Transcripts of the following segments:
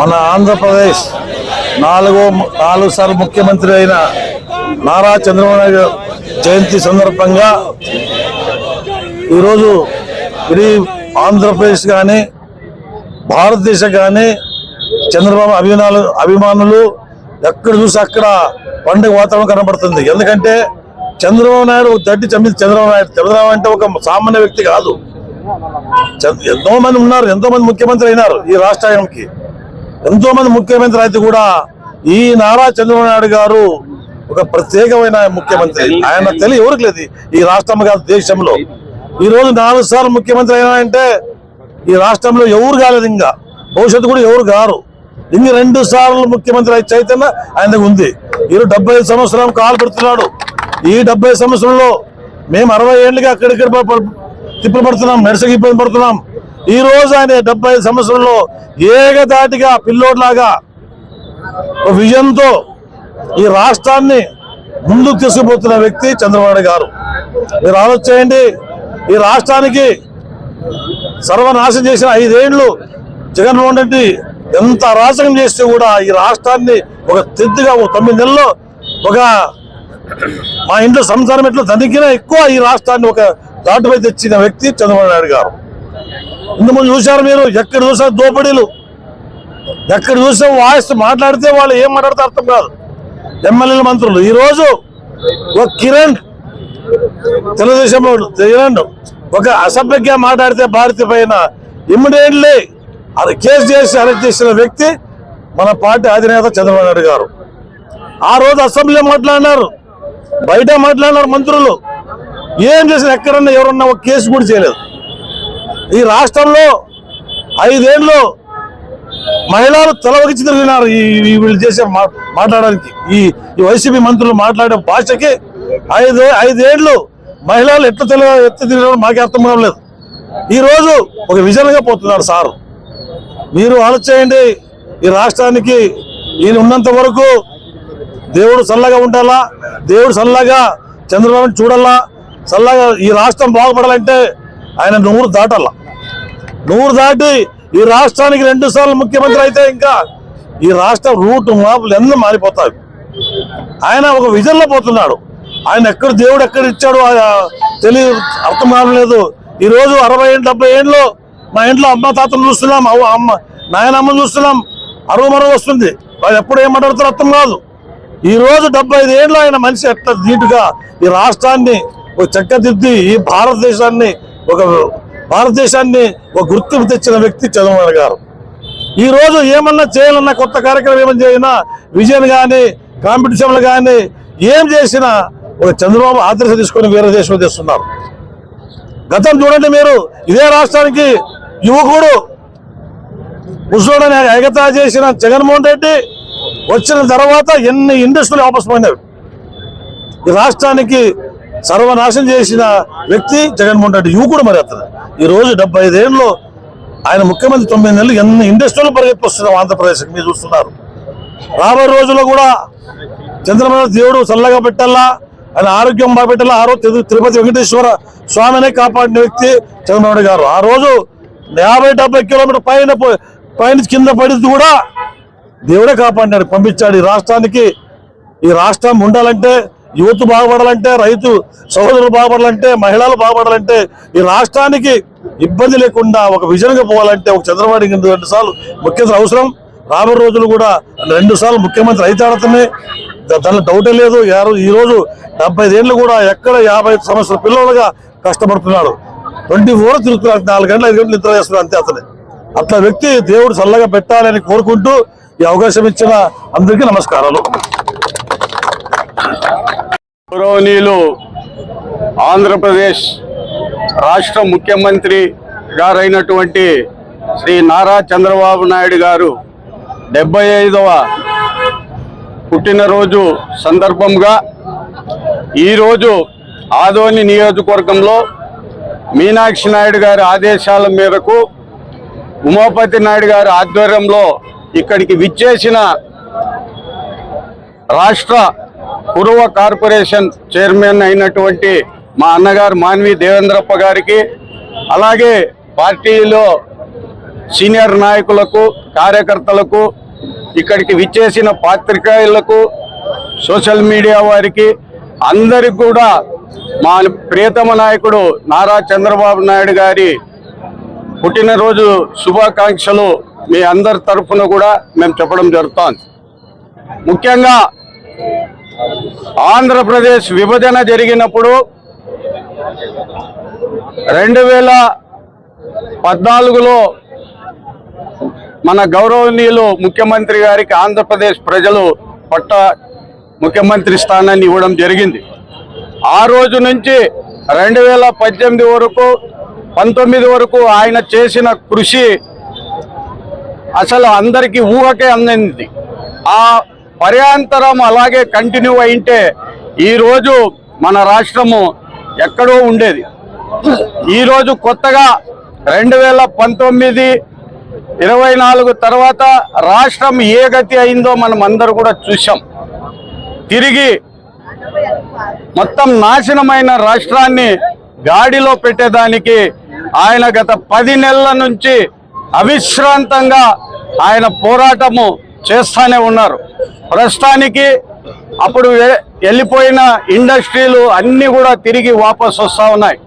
మన ఆంధ్రప్రదేశ్ నాలుగో నాలుగు సార్లు ముఖ్యమంత్రి అయిన నారా చంద్రబాబు నాయుడు జయంతి సందర్భంగా ఈరోజు ఇది ఆంధ్రప్రదేశ్ కానీ భారతదేశం కానీ చంద్రబాబు అభిమానులు అభిమానులు ఎక్కడ చూసి అక్కడ పండుగ వాతావరణం కనబడుతుంది. ఎందుకంటే చంద్రబాబు నాయుడు దడ్డి చంపి చంద్రబాబు నాయుడు. చంద్రబాబు అంటే ఒక సామాన్య వ్యక్తి కాదు. ఎంతో మంది ఉన్నారు ఎంతో మంది ముఖ్యమంత్రి అయినారు ఈ రాష్ట్రానికి. ఎంతో మంది ముఖ్యమంత్రి అయితే కూడా ఈ నారా చంద్రబాబు నాయుడు గారు ఒక ప్రత్యేకమైన ముఖ్యమంత్రి. ఆయన తెలియ ఎవరికి లేదు ఈ రాష్ట్రం కాదు దేశంలో. ఈ రోజు నాలుగు సార్లు ముఖ్యమంత్రి అయినా అంటే ఈ రాష్ట్రంలో ఎవరు కాలేదు ఇంకా. భవిష్యత్తు కూడా ఎవరు కారు. ఇంక రెండు సార్లు ముఖ్యమంత్రి అయి చైతన్య ఆయన ఉంది. ఈరోజు డెబ్బై సంవత్సరం కాలు పెడుతున్నాడు. ఈ డెబ్బై సంవత్సరంలో మేము అరవై ఏళ్ళుగా అక్కడిక్కడ ప- తిప్పలు పడుతున్నాం ఇబ్బంది పడుతున్నాం ఈ రోజు ఆయన డెబ్బై ఐదు సంవత్సరంలో ఏకదాటిగా పిల్లోడ్లాగా ఒక ఈ రాష్ట్రాన్ని ముందుకు తీసుకుపోతున్న వ్యక్తి చంద్రబాబు గారు. మీరు ఆలోచించండి ఈ రాష్ట్రానికి సర్వనాశనం చేసిన ఐదేళ్ళు జగన్మోహన్ రెడ్డి ఎంత అరాచకం చేస్తే కూడా ఈ రాష్ట్రాన్ని ఒక తెద్దుగా ఒక తొమ్మిది నెలల్లో ఒక మా ఇంట్లో సంసారం ఎట్లా తనిఖీన ఎక్కువ ఈ రాష్ట్రాన్ని ఒక దాటుపై తెచ్చిన వ్యక్తి చంద్రబాబు నాయుడు గారు. ఇంతకుముందు చూశారు మీరు ఎక్కడ చూసారు దోపిడీలు. ఎక్కడ చూసాం వాయిస్ మాట్లాడితే వాళ్ళు ఏం మాట్లాడితే అర్థం కాదు. ఎమ్మెల్యేల మంత్రులు. ఈ రోజు ఒక కిరణ్ తెలుగుదేశం కిరణ్ ఒక అసభ్యంగా మాట్లాడితే భారతి పైన ఇమ్మీడియట్లీ అది కేసు చేసి అరెస్ట్ చేసిన వ్యక్తి మన పార్టీ అధినేత చంద్రబాబు నాయుడు గారు. ఆ రోజు అసెంబ్లీలో మాట్లాడినారు. బయట మాట్లాడినారు మంత్రులు. ఏం చేసిన ఎక్కడన్నా ఎవరన్నా ఒక కేసు కూడా చేయలేదు. ఈ రాష్ట్రంలో ఐదేళ్ళు మహిళలు తలవగించి తిరిగినారు ఈ వీళ్ళు చేసే మా- మాట్లాడడానికి. ఈ ఈ వైసీపీ మంత్రులు మాట్లాడే భాషకి ఐదు ఐదేళ్ళు మహిళలు ఎట్లా తెలియ ఎత్త తిరగడం మాకే అర్థం కావలేదు ఈరోజు ఒక విజన్గా పోతున్నారు సారు. మీరు ఆలోచేయండి ఈ రాష్ట్రానికి ఈయన ఉన్నంత వరకు దేవుడు చల్లగా ఉండాలా? దేవుడు చల్లగా చంద్రబాబుని చూడాలా? చల్లగా ఈ రాష్ట్రం బాగుపడాలంటే ఆయన నూరు దాటాల నూరు దాటి ఈ రాష్ట్రానికి రెండు సార్లు ముఖ్యమంత్రి అయితే ఇంకా ఈ రాష్ట్రం రూట్ మాపులు ఎన్నో మారిపోతాయి. ఆయన ఒక విజన్లో పోతున్నాడు. ఆయన ఎక్కడ దేవుడు ఎక్కడ ఇచ్చాడు ఆ తెలియ అర్థం కావట్లేదు ఈ రోజు అరవై ఏళ్ళు డెబ్బై ఏళ్ళు మా ఇంట్లో అమ్మ తాతను చూస్తున్నాం అవ్వ అమ్మ నాయనమ్మను చూస్తున్నాం. అరువు మరువు వస్తుంది. వాళ్ళు ఎప్పుడు ఏం మాట్లాడతారో అర్థం కాదు. ఈరోజు డెబ్బై ఐదు ఏళ్ళు ఆయన మనిషి ఎట్లా నీటుగా ఈ రాష్ట్రాన్ని ఒక చక్కదిద్ది ఈ భారతదేశాన్ని ఒక భారతదేశాన్ని ఒక గుర్తింపు తెచ్చిన వ్యక్తి చంద్రబాబు గారు. ఈ రోజు ఏమన్నా చేయాలన్నా కొత్త కార్యక్రమం ఏమన్నా చేయినా విజయన్ కానీ కాంపిటీషన్లు కానీ ఏం చేసినా ఒక చంద్రబాబు ఆదర్శ తీసుకొని వేరే దేశం తెస్తున్నారు. గతం చూడండి మీరు ఇదే రాష్ట్రానికి యువకుడు ముసలోడని ఎగతా చేసిన జగన్మోహన్ రెడ్డి వచ్చిన తర్వాత ఎన్ని ఇండస్ట్రీలు వాపసు పోయినవి ఈ రాష్ట్రానికి సర్వనాశనం చేసిన వ్యక్తి జగన్మోహన్ రెడ్డి యువకుడు మరి అతను. ఈ రోజు డెబ్బై ఐదేళ్ళు ఆయన ముఖ్యమంత్రి తొమ్మిది నెలలు ఎన్ని ఇండస్ట్రీలు పరిగెత్తిస్తున్నాం ఆంధ్రప్రదేశ్కి? మీరు చూస్తున్నారు. రాబోయే రోజుల్లో కూడా చంద్రబాబు దేవుడు చల్లగా పెట్టాలా? ఆయన ఆరోగ్యం బాగా ఆ రోజు తిరుపతి వెంకటేశ్వర స్వామినే కాపాడిన వ్యక్తి చంద్రబాబు గారు. ఆ రోజు యాభై డెబ్బై కిలోమీటర్ పైన పైన కింద పడింది కూడా దేవుడే కాపాడినాడు పంపించాడు ఈ రాష్ట్రానికి. ఈ రాష్ట్రం ఉండాలంటే యువత బాగుపడాలంటే రైతు సోదరులు బాగుపడాలంటే మహిళలు బాగుపడాలంటే ఈ రాష్ట్రానికి ఇబ్బంది లేకుండా ఒక విజన్గా పోవాలంటే ఒక చంద్రబాబు కింద రెండు సార్లు ముఖ్యమంత్రి అవసరం. రాబోయే రోజులు కూడా రెండు సార్లు ముఖ్యమంత్రి అయితే ఆడుతున్నాయి దా- డౌటే లేదు. యారు ఈ రోజు డెబ్బై ఏళ్ళు కూడా ఎక్కడ యాభై సంవత్సరాల పిల్లలుగా కష్టపడుతున్నాడు. ట్వంటీ ఫోర్ తిరుగుతున్నాడు. నాలుగు గంటలు ఐదు గంటలు నిద్ర చేస్తున్నాడు అంతే అతనే. అట్లా వ్యక్తి దేవుడు చల్లగా పెట్టాలని కోరుకుంటూ ఈ అవకాశం ఇచ్చిన అందరికీ నమస్కారాలు. గౌరవనీయులు ఆంధ్రప్రదేశ్ రాష్ట్ర ముఖ్యమంత్రి గారైనటువంటి శ్రీ నారా చంద్రబాబు నాయుడు గారు డెబ్బై ఐదవ పుట్టినరోజు సందర్భంగా ఈరోజు ఆదోని నియోజకవర్గంలో మీనాక్షి నాయుడు గారి ఆదేశాల మేరకు ఉమాపతి నాయుడు గారి ఆధ్వర్యంలో ఇక్కడికి విచ్చేసిన రాష్ట్ర పూర్వ కార్పొరేషన్ చైర్మన్ అయినటువంటి మా అన్నగారు మాన్వి దేవేంద్రప్ప గారికి అలాగే పార్టీలో సీనియర్ నాయకులకు కార్యకర్తలకు ఇక్కడికి విచ్చేసిన పాత్రికేయులకు సోషల్ మీడియా వారికి అందరికి కూడా మా ప్రియతమ నాయకుడు నారా చంద్రబాబు నాయుడు గారి పుట్టినరోజు శుభాకాంక్షలు మీ అందరి తరఫున కూడా మేము చెప్పడం జరుగుతోంది. ముఖ్యంగా ఆంధ్రప్రదేశ్ విభజన జరిగినప్పుడు రెండు వేల పద్నాలుగులో మన గౌరవనీయులు ముఖ్యమంత్రి గారికి ఆంధ్రప్రదేశ్ ప్రజలు పట్ట ముఖ్యమంత్రి స్థానాన్ని ఇవ్వడం జరిగింది. ఆ రోజు నుంచి రెండు వేల పద్దెనిమిది వరకు పంతొమ్మిది వరకు ఆయన చేసిన కృషి అసలు అందరికీ ఊహకే అందింది. ఆ పర్యాంతరం అలాగే కంటిన్యూ అయింటే ఈరోజు మన రాష్ట్రము ఎక్కడో ఉండేది. ఈరోజు కొత్తగా రెండు వేల పంతొమ్మిది ఇరవై నాలుగు తర్వాత రాష్ట్రం ఏ గతి అయిందో మనం అందరూ కూడా చూసాం తిరిగి మొత్తం నాశనమైన రాష్ట్రాన్ని గాడిలో పెట్టేదానికి ఆయన గత పది నెలల నుంచి అవిశ్రాంతంగా ఆయన పోరాటము చేస్తానే ఉన్నారు. ప్రస్తుతానికి అప్పుడు వెళ్ళిపోయిన ఇండస్ట్రీలు అన్నీ కూడా తిరిగి వాపస్ వస్తూ ఉన్నాయి.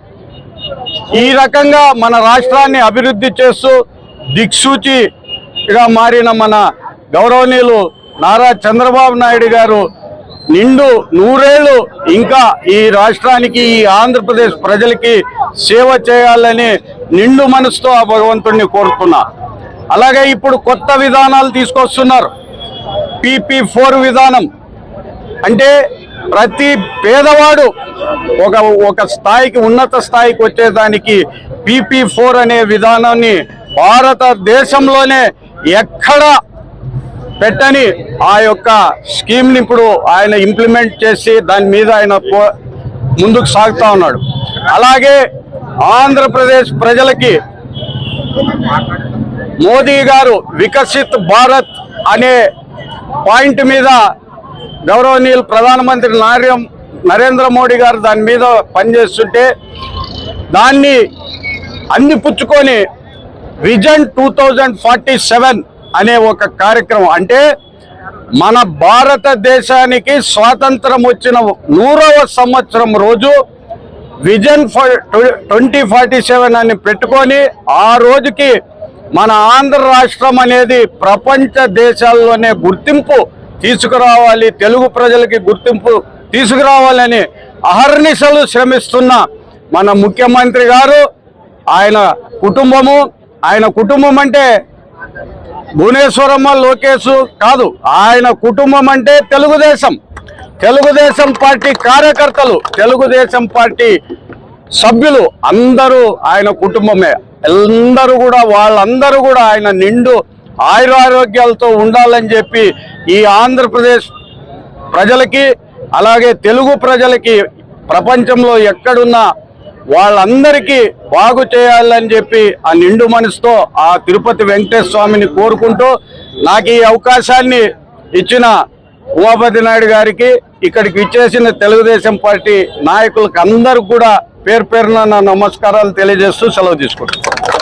ఈ రకంగా మన రాష్ట్రాన్ని అభివృద్ధి చేస్తూ దిక్సూచిగా మారిన మన గౌరవనీయులు నారా చంద్రబాబు నాయుడు గారు నిండు నూరేళ్ళు ఇంకా ఈ రాష్ట్రానికి ఈ ఆంధ్రప్రదేశ్ ప్రజలకి సేవ చేయాలని నిండు మనసుతో ఆ భగవంతుడిని కోరుతున్నా. అలాగే ఇప్పుడు కొత్త విధానాలు తీసుకొస్తున్నారు. పీపీ ఫోర్ విధానం. అంటే ప్రతి పేదవాడు ఒక ఒక స్థాయికి ఉన్నత స్థాయికి వచ్చేదానికి పీపీ ఫోర్ అనే విధానాన్ని భారతదేశంలోనే ఎక్కడ పెట్టని ఆ యొక్క స్కీమ్ని ఇప్పుడు ఆయన ఇంప్లిమెంట్ చేసి దాని మీద ఆయన ముందుకు సాగుతా ఉన్నాడు. అలాగే ఆంధ్రప్రదేశ్ ప్రజలకి మోదీ గారు వికసిత్ భారత్ అనే పాయింట్ మీద గౌరవనీయులు ప్రధానమంత్రి నార్యం నరేంద్ర మోడీ గారు దాని మీద పనిచేస్తుంటే దాన్ని అందిపుచ్చుకొని vision two thousand forty seven అనే ఒక కార్యక్రమం. అంటే మన భారతదేశానికి స్వాతంత్రం వచ్చిన నూరవ సంవత్సరం రోజు విజన్ ట్వంటీ ఫార్టీ సెవెన్ అని పెట్టుకొని ఆ రోజుకి మన ఆంధ్ర రాష్ట్రం అనేది ప్రపంచ దేశాల్లోనే గుర్తింపు తీసుకురావాలి తెలుగు ప్రజలకి గుర్తింపు తీసుకురావాలని అహర్నిశలు శ్రమిస్తున్న మన ముఖ్యమంత్రి గారు ఆయన కుటుంబము ఆయన కుటుంబం అంటే భువనేశ్వరమ్మ లోకేష్ కాదు ఆయన కుటుంబం అంటే తెలుగుదేశం. తెలుగుదేశం పార్టీ కార్యకర్తలు తెలుగుదేశం పార్టీ సభ్యులు అందరూ ఆయన కుటుంబమే. అందరూ కూడా వాళ్ళందరూ కూడా ఆయన నిండు ఆయురారోగ్యాలతో ఉండాలని చెప్పి ఈ ఆంధ్రప్రదేశ్ ప్రజలకి అలాగే తెలుగు ప్రజలకి ప్రపంచంలో ఎక్కడున్నా వాళ్ళందరికీ బాగు చేయాలని చెప్పి ఆ నిండు మనసుతో ఆ తిరుపతి వెంకటేశ్వర స్వామిని కోరుకుంటూ నాకు ఈ అవకాశాన్ని ఇచ్చిన ఉమాపతి నాయుడు గారికి ఇక్కడికి ఇచ్చేసిన తెలుగుదేశం పార్టీ నాయకులకు అందరికి కూడా పేరు పేరున నా నమస్కారాలు తెలియజేస్తూ సెలవు తీసుకుంటాను